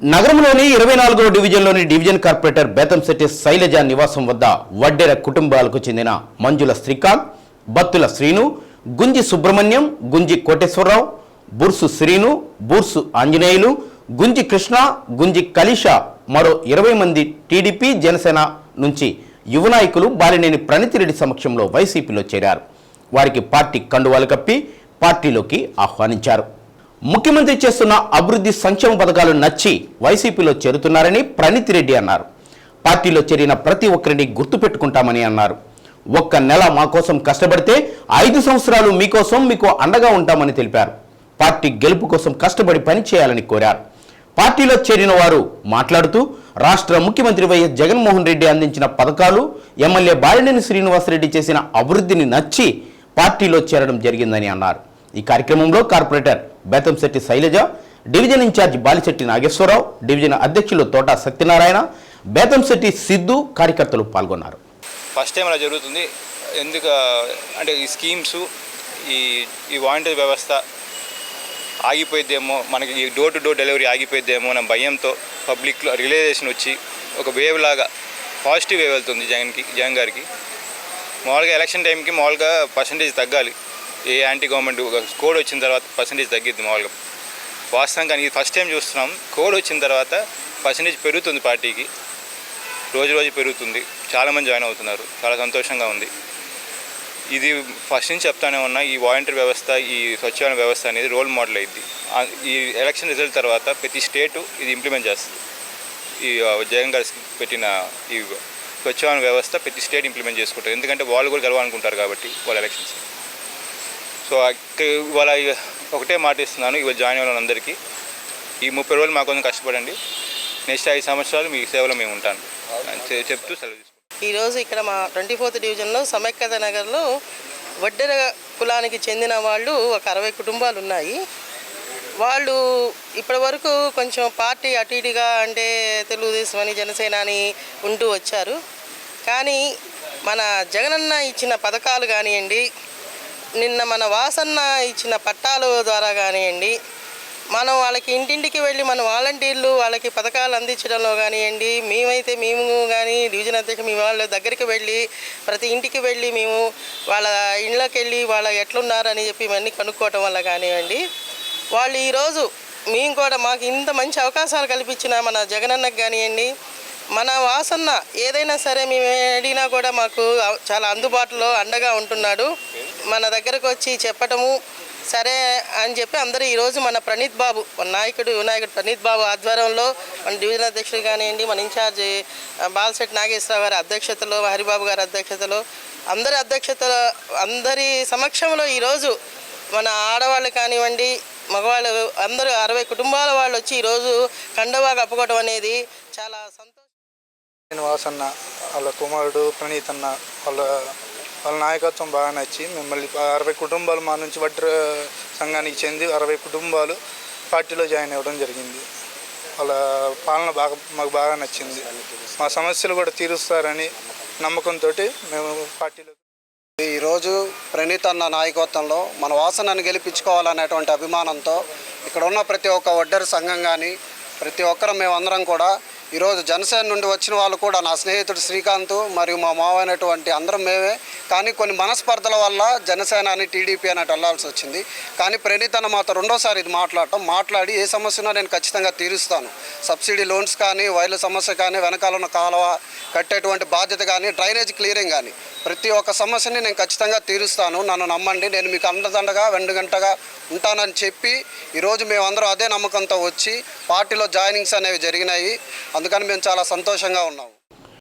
నగరంలోని ఇరవై నాలుగో డివిజన్లోని డివిజన్ కార్పొరేటర్ బేతంశెట్టి శైలజ నివాసం వద్ద వడ్డెర కుటుంబాలకు చెందిన మంజుల శ్రీకాంత్ బత్తుల శ్రీను గుంజి సుబ్రహ్మణ్యం గుంజి కోటేశ్వరరావు బుర్సు శ్రీను బుర్సు ఆంజనేయులు గుంజి కృష్ణ గుంజి కలిష మరో ఇరవై మంది టీడీపీ జనసేన నుంచి యువ నాయకులు బాలినేని ప్రణితిరెడ్డి సమక్షంలో వైసీపీలో చేరారు. వారికి పార్టీ కండువాలు కప్పి పార్టీలోకి ఆహ్వానించారు. ముఖ్యమంత్రి చేస్తున్న అభివృద్ధి సంక్షేమ పథకాలు నచ్చి వైసీపీలో చేరుతున్నారని ప్రణీత్ రెడ్డి అన్నారు. పార్టీలో చేరిన ప్రతి ఒక్కరిని గుర్తుపెట్టుకుంటామని అన్నారు. ఒక్క నెల మా కోసం కష్టపడితే ఐదు సంవత్సరాలు మీకోసం మీకు అండగా ఉంటామని తెలిపారు. పార్టీ గెలుపు కోసం కష్టపడి పని చేయాలని కోరారు. పార్టీలో చేరిన వారు మాట్లాడుతూ రాష్ట్ర ముఖ్యమంత్రి వైఎస్ జగన్మోహన్ రెడ్డి అందించిన పథకాలు ఎమ్మెల్యే బాలినేని శ్రీనివాసరెడ్డి చేసిన అభివృద్ధిని నచ్చి పార్టీలో చేరడం జరిగిందని అన్నారు. ఈ కార్యక్రమంలో corporator Bethamsetti Sailaja division in-charge Balisetti Nageswararao division అధ్యక్షులు తోట సత్యనారాయణ బేతంశెట్టి సిద్ధు కార్యకర్తలు పాల్గొన్నారు. ఫస్ట్ టైం అలా జరుగుతుంది. ఎందుకు అంటే ఈ స్కీమ్స్ ఈ ఈ వాలంటీర్ వ్యవస్థ ఆగిపోయిద్దేమో మనకి ఈ డోర్ టు డోర్ డెలివరీ ఆగిపోయిద్దేమో అన్న భయంతో పబ్లిక్లో రిలైజేషన్ వచ్చి ఒక వేవ్ లాగా పాజిటివ్ వేవ్ వెళ్తుంది జగన్కి జగన్ గారికి. మామూలుగా ఎలక్షన్ టైంకి మామూలుగా పర్సంటేజ్ తగ్గాలి. ఏ యాంటీ గవర్నమెంట్ కోడ్ వచ్చిన తర్వాత పర్సంటేజ్ తగ్గిద్ది మామూలుగా. వాస్తవం కానీ ఇది ఫస్ట్ టైం చూస్తున్నాం. కోడ్ వచ్చిన తర్వాత పర్సంటేజ్ పెరుగుతుంది పార్టీకి. రోజు రోజు పెరుగుతుంది. చాలామంది జాయిన్ అవుతున్నారు. చాలా సంతోషంగా ఉంది. ఇది ఫస్ట్ నుంచి చెప్తానే ఉన్నా ఈ వాలంటీర్ వ్యవస్థ ఈ స్వచ్ఛమైన వ్యవస్థ అనేది రోల్ మోడల్ అయింది ఈ ఎలక్షన్ రిజల్ట్ తర్వాత ప్రతి స్టేటు ఇది ఇంప్లిమెంట్ చేస్తుంది. ఈ జగన్ గారు పెట్టిన ఈ స్వచ్ఛమైన వ్యవస్థ ప్రతి స్టేట్ ఇంప్లిమెంట్ చేసుకుంటారు ఎందుకంటే వాళ్ళు కూడా గెలవాలనుకుంటారు కాబట్టి వాళ్ళ ఎలక్షన్స్ సో ఇవాళ ఒకటే మాట ఇస్తున్నాను ఇవాళ జాయిన్ అయిన అందరికీ ఈ ముప్పై రోజులు మా కొంచెం కష్టపడండి. నెక్స్ట్ ఐదు సంవత్సరాలు మీ సేవలో మేము ఉంటాను చెప్తూ సెలవు ఈరోజు ఇక్కడ మా ట్వంటీ ఫోర్త్ డివిజన్లో సమైక్యత నగర్లో వడ్డెర కులానికి చెందిన వాళ్ళు ఒక అరవై కుటుంబాలు ఉన్నాయి. వాళ్ళు ఇప్పటి వరకు కొంచెం పార్టీ అటు ఇటుగా అంటే తెలుగుదేశం అని జనసేన అని ఉంటూ వచ్చారు. కానీ మన జగనన్న ఇచ్చిన పథకాలు కానివ్వండి నిన్న మన వాసన్న ఇచ్చిన పట్టాలు ద్వారా కానివ్వండి మనం వాళ్ళకి ఇంటింటికి వెళ్ళి మన వాలంటీర్లు వాళ్ళకి పథకాలు అందించడంలో కానివ్వండి మేమైతే మేము కానీ డివిజన్ అధ్యక్షులు మీ వాళ్ళ దగ్గరికి వెళ్ళి ప్రతి ఇంటికి వెళ్ళి మేము వాళ్ళ ఇళ్ళకి వెళ్ళి వాళ్ళ ఎట్లున్నారని చెప్పి ఇవన్నీ కనుక్కోవటం వల్ల కానివ్వండి వాళ్ళు ఈరోజు మేము కూడా మాకు ఇంత మంచి అవకాశాలు కల్పించిన మన జగనన్నకు కానివ్వండి మన వాసన్న ఏదైనా సరే మేము అడిగినా కూడా మాకు చాలా అందుబాటులో అండగా ఉంటున్నాడు. మన దగ్గరకు వచ్చి చెప్పటము సరే అని చెప్పి అందరూ ఈరోజు మన ప్రణీత్ బాబు మన నాయకుడు వినాయకుడు ప్రణీత్ బాబు ఆధ్వర్యంలో మన డివిజన్ అధ్యక్షుడు కానివ్వండి మన ఇన్ఛార్జ్ బాలశెట్టి నాగేశ్వరరావు గారి అధ్యక్షతలో హరిబాబు గారి అధ్యక్షతలో అందరి అధ్యక్షతలో అందరి సమక్షంలో ఈరోజు మన ఆడవాళ్ళు కానివ్వండి మగవాళ్ళు అందరూ అరవై కుటుంబాల వాళ్ళు వచ్చి ఈరోజు కండవా కప్పుకోవడం అనేది చాలా సంతోషం. శ్రీనివాస్ అన్న వాళ్ళ కుమారుడు ప్రణీత్ అన్న వాళ్ళ వాళ్ళ నాయకత్వం బాగా నచ్చి మిమ్మల్ని అరవై కుటుంబాలు మా నుంచి వడ్ర సంఘానికి చెంది అరవై కుటుంబాలు పార్టీలో జాయిన్ అవ్వడం జరిగింది. వాళ్ళ పాలన బాగా మాకు బాగా నచ్చింది. మా సమస్యలు కూడా తీరుస్తారని నమ్మకంతో మేము పార్టీలో ఈరోజు ప్రణీత్ అన్న నాయకత్వంలో మన వాసనను గెలిపించుకోవాలనేటువంటి అభిమానంతో ఇక్కడ ఉన్న ప్రతి ఒక్క వడ్డరి సంఘం కానీ ప్రతి ఒక్కరం మేమందరం కూడా ఈరోజు జనసేన నుండి వచ్చిన వాళ్ళు కూడా నా స్నేహితుడు శ్రీకాంత్ మరియు మా మావైనటువంటి అందరం మేమే. కానీ కొన్ని మనస్పర్ధల వల్ల జనసేన అని టీడీపీ అని అటు వెళ్ళాల్సి వచ్చింది. కానీ ప్రణీతన అన్న మాతో రెండోసారి ఇది మాట్లాడటం మాట్లాడి ఏ సమస్యనో నేను ఖచ్చితంగా తీరుస్తాను. సబ్సిడీ లోన్స్ కానీ వైర్ల సమస్య కానీ వెనకాలన్న కాలువ కట్టేటువంటి బాధ్యత కానీ డ్రైనేజ్ క్లియరింగ్ కానీ ప్రతి ఒక్క సమస్యని నేను ఖచ్చితంగా తీరుస్తాను. నన్ను నమ్మండి. నేను మీకు అండదండగా వెండుగంటగా ఉంటానని చెప్పి ఈరోజు మేమందరం అదే నమ్మకంతో వచ్చి పార్టీలో జాయినింగ్స్ అనేవి జరిగినాయి. అందుకని మేము చాలా సంతోషంగా ఉన్నాము.